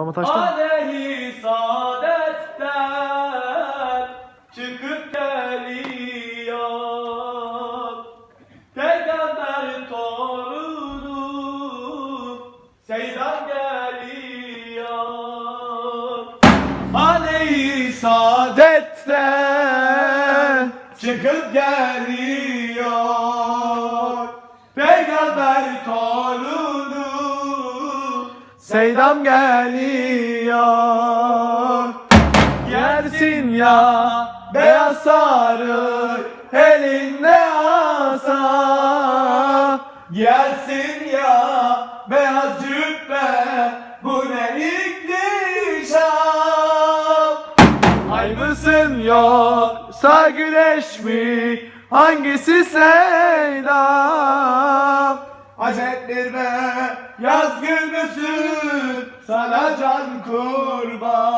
Baba taştan. Aleyhi saadetten çıkıp geliyor Peygamber torunu Seydan geliyor Aleyhi saadetten çıkıp geliyor Peygamber torunu Seydam geliyor. Yersin ya beyaz sarı elinde asa. Yersin ya beyaz cübbe bu ne iktişam Ay mısın yoksa güneş mi? Hangisi Seydam Acettir be. Yaz gül müsün sana can kurban